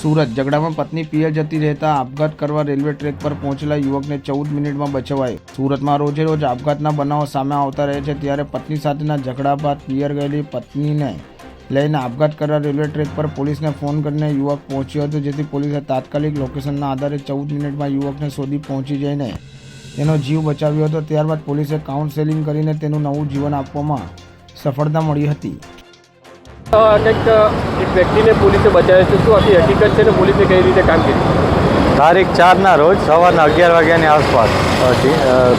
સુરત. ઝઘડામાં પત્ની પિયર જતી રહેતા આપઘાત કરવા રેલવે ટ્રેક પર પહોંચેલા યુવકને ચૌદ મિનિટમાં બચાવાયો. સુરતમાં રોજે રોજ આપઘાતના બનાવો સામે આવતા રહે છે, ત્યારે પત્ની સાથેના ઝઘડા બાદ પિયર ગયેલી પત્નીને લઈને આપઘાત કરવા રેલવે ટ્રેક પર પોલીસને ફોન કરીને યુવક પહોંચ્યો હતો, જેથી પોલીસે તાત્કાલિક લોકેશનના આધારે ચૌદ મિનિટમાં યુવકને શોધી પહોંચી જઈને તેનો જીવ બચાવ્યો હતો. ત્યારબાદ પોલીસે કાઉન્સેલિંગ કરીને તેનું નવું જીવન આપવામાં સફળતા મળી હતી. કંઈક એક વ્યક્તિને પોલીસે બચાવ્યો છે. શું આખી હકીકત છે ને પોલીસે કઈ રીતે કામ કર્યું? તારીખ ચારના રોજ સવારના અગિયાર વાગ્યાની આસપાસ હતી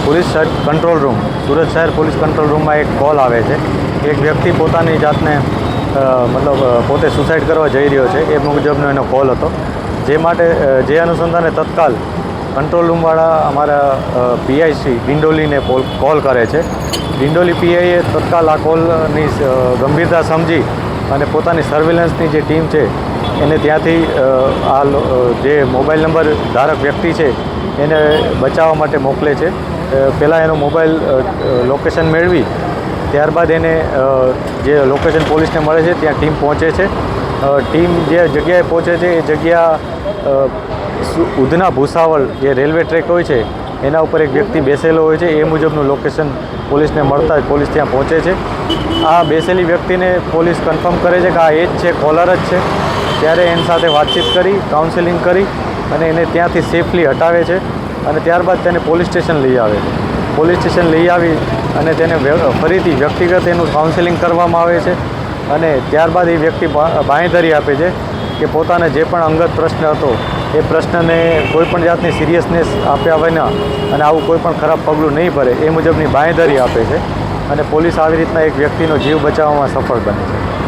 પોલીસ કંટ્રોલ રૂમ, સુરત શહેર પોલીસ કંટ્રોલ રૂમમાં એક કોલ આવે છે. એક વ્યક્તિ પોતાની જાતને મતલબ પોતે સુસાઇડ કરવા જઈ રહ્યો છે. એ મુજબનો એનો કોલ હતો. જે માટે જે અનુસંધાને તત્કાલ કંટ્રોલ રૂમવાળા અમારા પીઆઈસી ડિંડોલીને કોલ કરે છે. ડિંડોલી પીઆઈએ તત્કાલ આ કોલની ગંભીરતા સમજી અને પોતાની સર્વેલન્સની જે ટીમ છે, એને ત્યાંથી આ જે મોબાઈલ નંબર ધારક વ્યક્તિ છે, એને બચાવવા માટે મોકલે છે. પહેલાં એનો મોબાઈલ લોકેશન મેળવી, ત્યારબાદ એને જે લોકેશન પોલીસને મળે છે, ત્યાં ટીમ પહોંચે છે. ટીમ જે જગ્યાએ પહોંચે છે, એ જગ્યા ઉધના ભૂસાવળ જે રેલવે ટ્રેક હોય છે એના ઉપર એક વ્યક્તિ બેસેલો હોય છે, એ મુજબનું લોકેશન પોલીસને મળતા જ પોલીસ ત્યાં પહોંચે છે. આ બેસેલી વ્યક્તિને પોલીસ કન્ફર્મ કરે છે કે આ એ જ છે કોલર જ છે. ત્યારે એની સાથે વાતચીત કરી કાઉન્સેલિંગ કરી અને એને ત્યાંથી સેફલી હટાવે છે અને ત્યારબાદ તેને પોલીસ સ્ટેશન લઈ આવે છે. પોલીસ સ્ટેશન લઈ આવી અને તેને ફરીથી વ્યક્તિગત એનું કાઉન્સેલિંગ કરવામાં આવે છે અને ત્યારબાદ એ વ્યક્તિ બાંહેધરી આપે છે કે પોતાને જે પણ અંગત પ્રશ્ન હતો એ પ્રશ્નને કોઈ પણ જાતની સિરિયસનેસ આપ્યા વિના અને આવું કોઈ પણ ખરાબ પગલું નહીં ભરે એ મુજબની બાંયધરી આપે છે અને પોલીસ આવી રીતના એક વ્યક્તિનો જીવ બચાવવામાં સફળ બને છે.